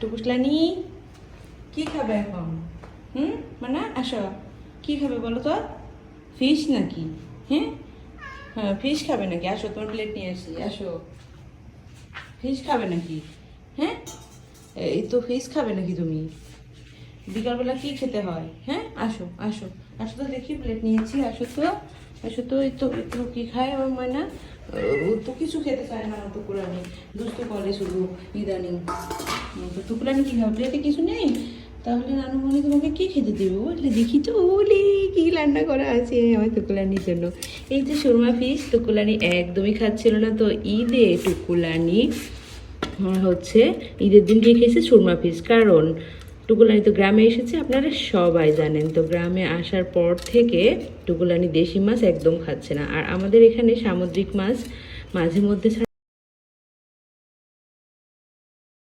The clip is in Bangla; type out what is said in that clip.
টুকুসলানি কি খাবে এখন? হুম? মানে আসো। কি খাবে বলো তো? ফিশ নাকি? হ্যাঁ? হ্যাঁ ফিশ খাবে নাকি? আসো, তোমার প্লেট নিয়ে আসি, আসো। ফিশ খাবে নাকি? হ্যাঁ? এই তো ফিশ খাবে নাকি তুমি? বিকালবেলা কি খেতে হয়? হ্যাঁ? আসো আসো। আসো তো দেখি প্লেট নিয়েছি, আসো তো। আসো তো, এই তো একটু কি খায় আমার ময়না ও তো কিছু খেতে চায় না তো কুরানি দুষ্টু করে শুধু, ইদানিং। তো টুকুরানি কি খাবে প্লেটে কিছু নেই? তাহলে নানুমণি তোমাকে কি খেতে দেবো? বললে দেখি তো, বলি, কি রান্না করা আছে আমার টুকুলানির জন্য? এই যে সুরমা ফিশ টুকুলানি একদমই খাচ্ছিল না তো। ঈদে টুকুলানি হচ্ছে ঈদের দিন গিয়ে খেয়েছে সুরমা ফিশ কারণ টুকুলানি তো গ্রামে এসেছে, আপনারা সবাই জানেন। তো গ্রামে আসার পর থেকে টুকুলানি দেশি মাছ একদম খাচ্ছে না। আর আমাদের এখানে সামুদ্রিক মাছ মাঝে মধ্যে